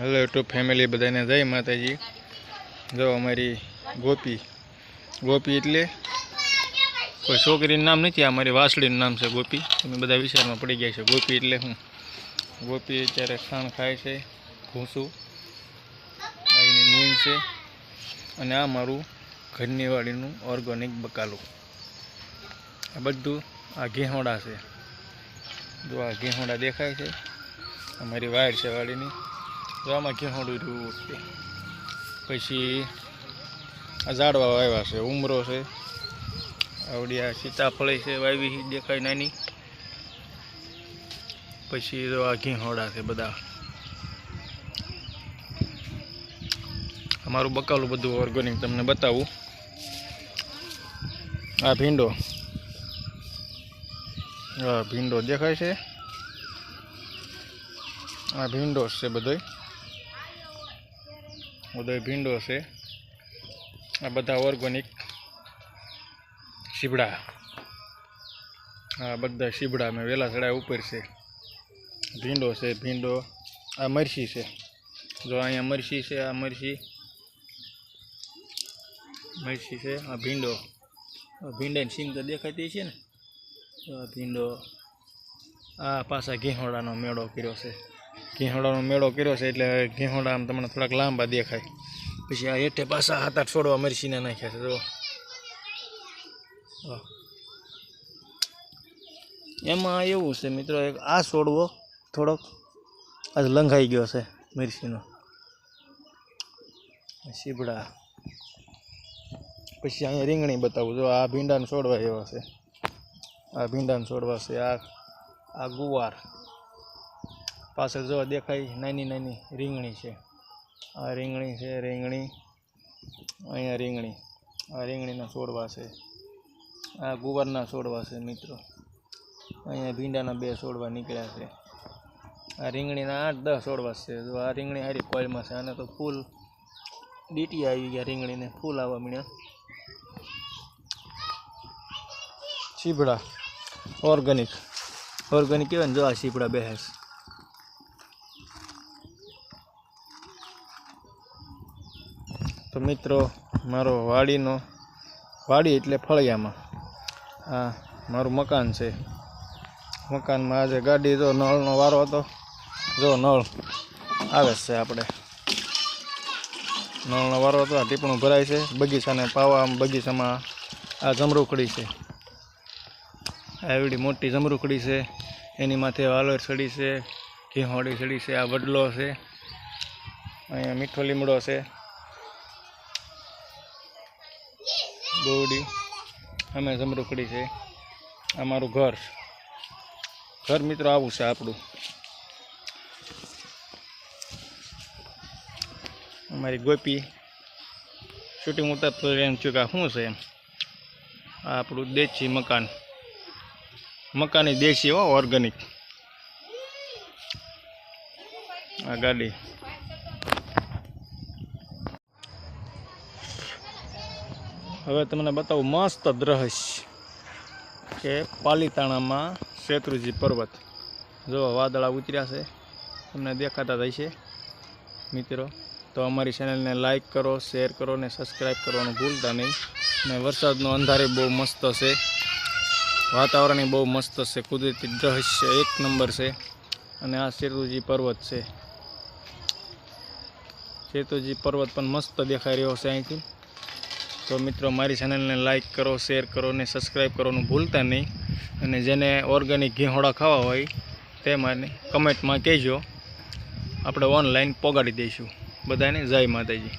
Hello YouTube family બધાને જય માતાજી. જો અમારી ગોપી ગોપી એટલે કોઈ છોકરીનું નામ નથી, આ મારી વાસળીનું નામ છે ગોપી. તમે બધા વિચારમાં પડી ગયા છે, ગોપી એટલે શું ગોપી અત્યારે ખાણ ખાય છે ઘૂંસું એની નીંદ છે, અને આ મારું ઘરની વાડીનું ઓર્ગેનિક બકાલું. આ બધું આ ઘેહોડા છે. જો આ ઘેહોડા દેખાય છે અમારી વાડ છે વાડીની. જો આમાં ઘેહોડું રહ્યું પછી આ ઝાડવા વાવ્યા છે, ઉમરો છે. આવડી આ સીતાફળી છે વાવી, દેખાય નાની. પછી જો આ ઘેહોડા છે બધા. અમારું બકાલું બધું ઓર્ગોનિક તમને બતાવું. આ ભીંડો. આ ભીંડો દેખાય છે. આ ભીંડો છે બધો બધો ભીંડો છે. આ બધા ઓર્ગોનિક શીબડા આ બધા શીબડા મેં વેલા સડા ઉપર છે. ભીંડો છે, ભીંડો. આ મરસી છે. જો અહીંયા મરસી છે, આ મરસી. મરસી છે, આ ભીંડો. ભીંડાની સીંગ તો દેખાતી છે ને. ભીંડો. આ પાછા ઘેહોડાનો મેળો કર્યો છે. ઘેહોડાનો મેળો કર્યો છે એટલે ઘીહોડા આમ તમને થોડાક લાંબા દેખાય. પછી આ હેઠે પાછા હાથ આઠ છોડવા મરસીને નાખ્યા છે જો એમાં એવું છે મિત્રો, એક આ છોડવો થોડોક આજ લંઘાઈ ગયો છે મિરચીનો. સીબડા. પછી અહીંયા રીંગણી બતાવું જો આ ભીંડાને છોડવા એવા છે. આ ભીંડાને છોડવા છે, આ આ ગુવાર. પાછળ જો દેખાય નાની નાની રીંગણી છે. આ રીંગણી છે, રીંગણી. અહીંયા રીંગણી. આ રીંગણીના છોડવા છે. આ ગુવારના છોડવા છે મિત્રો. અહીંયા ભીંડાના બે છોડવા નીકળ્યા છે. આ રીંગણીના આઠ દસ છોડવા છે. જો આ રીંગણી હારી કોઈલમાં છે. આને તો ફૂલ ડીટી આવી ગયા રીંગણીને. ફૂલ આવવા મળ્યા શીપડા ઓર્ગેનિક. ઓર્ગેનિક કહેવાય ને જો આ શીપડા બેહેસ તો મિત્રો, મારો વાડીનો, વાડી એટલે ફળિયામાં. આ મારું મકાન છે. મકાનમાં આજે ગાડી જો નળનો વારો હતો, જો નળ આવે છે આપણે. નળનો વારો હતો, આ ટીપણું ભરાય છે. બગીચાને પાવા, બગીચામાં આ જમરૂખડી છે. આ એવડી મોટી જમરૂખડી છે. એની માથે વાલોર સડી છે ઘીહોડી સડી છે, આ વડલો છે. અહીંયા મીઠો લીમડો છે. ગોવડી અમે જમરૂખડી છે. આ મારું ઘર. ઘર મિત્રો આવું છે આપણું. અમારી ગોપી શૂટિંગ ઉતારતો એમ થયું કે આ શું છે એમ? આ આપણું દેશી મકાન. મકાની દેશી હો ઓર્ગેનિક આ ગાડી. હવે તમને બતાવું મસ્ત દ્રશ્ય કે પાલીતાણામાં શેત્રુજી પર્વત. જો વાદળા ઉતર્યા છે, તમને દેખાતા થાય છે મિત્રો, તો અમારી ચેનલને લાઈક કરો શેર કરો ને સબસ્ક્રાઈબ કરવાનું ભૂલતા નહીં. ને વરસાદનો અંધારે બહુ મસ્ત છે. વાતાવરણ બહુ મસ્ત છે. કુદરતી દ્રશ્ય એક નંબર છે. અને આ શેત્રુજી પર્વત છે. શેતુજી પર્વત પણ મસ્ત દેખાઈ રહ્યો છે અહીંથી. તો મિત્રો મારી ચેનલને લાઈક કરો શેર કરો ને સબસ્ક્રાઈબ કરવાનું ભૂલતા નહીં. અને જેને ઓર્ગેનિક ઘીહોળા ખાવા હોય તે મને કમેન્ટમાં કહેજો. આપણે ઓનલાઈન પોગાડી દઈશું. બધાને જય માતાજી.